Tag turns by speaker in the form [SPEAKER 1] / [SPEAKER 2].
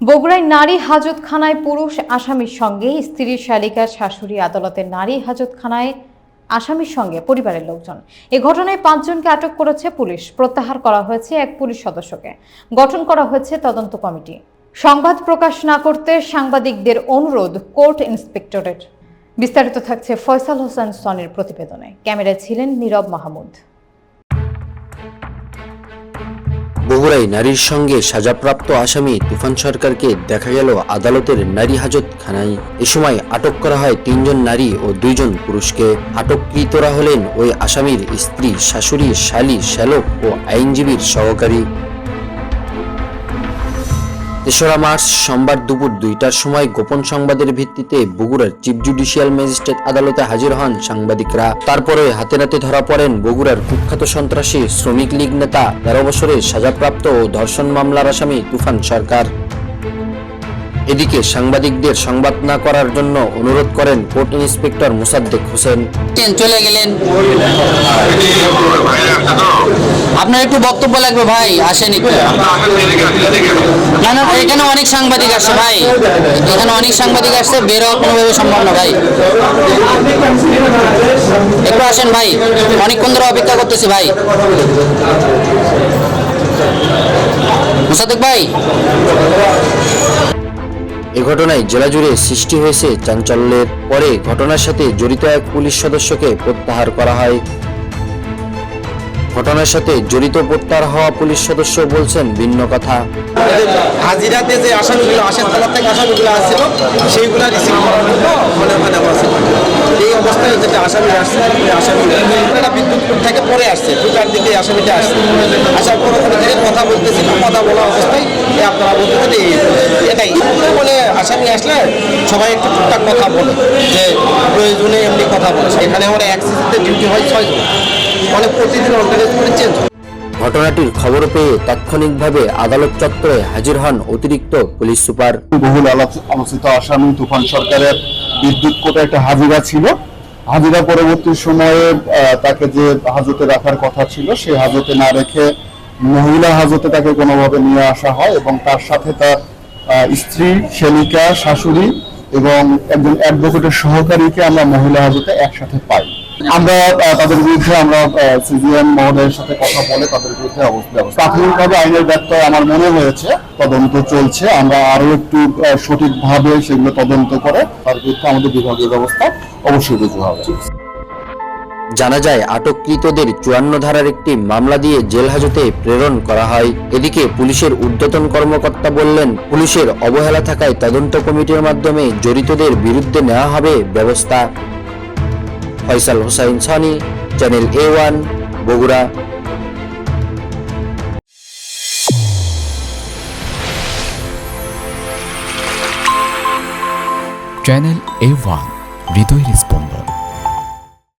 [SPEAKER 1] বগুড়ায় নারী হাজতখানায় পুরুষ আসামির সঙ্গে স্ত্রীর শালিকা শাশুড়ি আদালতে নারী হাজতখানায় আসামির সঙ্গে পরিবারের লোকজন। এ ঘটনায় পাঁচজনকে আটক করেছে পুলিশ। প্রত্যাহার করা হয়েছে এক পুলিশ সদস্যকে। গঠন করা হয়েছে তদন্ত কমিটি। সংবাদ প্রকাশ না করতে সাংবাদিকদের অনুরোধ কোর্ট ইন্সপেক্টরের। বিস্তারিত থাকছে ফয়সাল হোসেন সনের প্রতিবেদনে। ক্যামেরায় ছিলেন নীরব মাহমুদ।
[SPEAKER 2] বগুড়ায় নারীর সঙ্গে সাজাপ্রাপ্ত আসামি তুফান সরকারকে দেখা গেল আদালতের নারী হাজত খানায় এ সময় আটক করা হয় তিনজন নারী ও দুইজন পুরুষকে। আটককৃতরা হলেন ওই আসামির স্ত্রী, শাশুড়ি, শালি, শ্যালক ও আইনজীবীর সহকারী। তেসরা মার্চ সোমবার দুপুর দুইটার সময় গোপন সংবাদের ভিত্তিতে বগুড়ার চিফ জুডিশিয়াল ম্যাজিস্ট্রেট আদালতে হাজির হন সাংবাদিকরা। তারপরে হাতে নাতে ধরা পড়েন বগুড়ার কুখ্যাত সন্ত্রাসী শ্রমিক লীগ নেতা তেরো বছরের সাজাপ্রাপ্ত ও ধর্ষণ মামলার আসামি তুফান সরকার। এদিকে সাংবাদিকদের সংবাদ না করার জন্য অনুরোধ করেন কোর্ট ইন্সপেক্টর মোসাদ্দেক হোসেন।
[SPEAKER 3] চলে গেলেন। আপনার একটু বক্তব্য লাগবে ভাই, আসেন একটু। না না এখানে অনেক সাংবাদিক আসছে ভাই। এখানে অনেক সাংবাদিক আসছে, বের হওয়া কোনোভাবে সম্ভব না ভাই। একটু আসেন ভাই, অনেকক্ষণ ধরে অপেক্ষা করতেছি ভাই। মুসাদ্দেক ভাই।
[SPEAKER 2] এ ঘটনায় জেলা জুড়ে সৃষ্টি হয়েছে চাঞ্চল্যের পরে ঘটনার সাথে জড়িত এক পুলিশ সদস্যকে প্রত্যাহার করা হয়। ঘটনার সাথে জড়িত প্রত্যাহার হওয়া পুলিশ সদস্য বলছেন ভিন্ন কথা।
[SPEAKER 4] হাজিরাতে যে আসামিগুলো আসেন তলার থেকে আসামিগুলো আসছিল, সেইগুলো রিসিভ করার জন্য মনে হয় আমার এই অবস্থায় যেটা আসামি আসছে আসামি এটা বিদ্যুৎপুর থেকে পরে আসছে, দুটার দিকে আসামিটা আসছে। আসার পর ওখানে থেকে কথা বলতেছিল, কথা বলা অবস্থায় আপনারা বলতে পারেন এই এটাই। বলে আসামি আসলে সবাই একটু টুকটাক কথা বলে, যে প্রয়োজনে এমনি কথা বলে। এখানে আমার অ্যাক্সিসিতে ডিউটি হয় ছয়জন। মানে প্রতিদিন অল্টারনেট করে চেঞ্জ
[SPEAKER 2] ঘটনাটির খবর পেয়ে তাৎক্ষণিকভাবে আদালত চত্বরে হাজির হন অতিরিক্ত পুলিশ সুপার।
[SPEAKER 5] বহুল আলোচিত আসামি তুফান সরকারের বিদ্যুৎ কোটে একটা হাজিরা ছিল। হাজিরা পরবর্তী সময়ে তাকে যে হাজতে রাখার কথা ছিল সেই হাজতে না রেখে মহিলা হাজতে তাকে কোনোভাবে নিয়ে আসা হয় এবং তার সাথে তার আহ, স্ত্রী শেলিকা শাশুড়ি এবং একজন অ্যাডভোকেটের সহকারীকে আমরা মহিলা হাজতে একসাথে পাই। আমরা তাদের বিরুদ্ধে আমরা সিজিএম মহোদয়ের সাথে কথা বলে তাদের বিরুদ্ধে অবস্থা প্রাথমিকভাবে আইনের আমার মনে হয়েছে, তদন্ত চলছে, আমরা আরও একটু সঠিকভাবে সেগুলো তদন্ত করে তার বিরুদ্ধে আমাদের বিভাগীয় ব্যবস্থা অবশ্যই রুজু হবে।
[SPEAKER 2] জানা যায়, আটককৃতদের চুয়ান্ন ধারার একটি মামলা দিয়ে জেল হাজতে প্রেরণ করা হয়। এদিকে পুলিশের ঊর্ধ্বতন কর্মকর্তা বললেন, পুলিশের অবহেলা থাকায় তদন্ত কমিটির মাধ্যমে জড়িতদের বিরুদ্ধে নেওয়া হবে ব্যবস্থা। Faisal Hossain Sunny channel A one Bogura.
[SPEAKER 6] Channel A one হৃদয়ের স্পন্দন।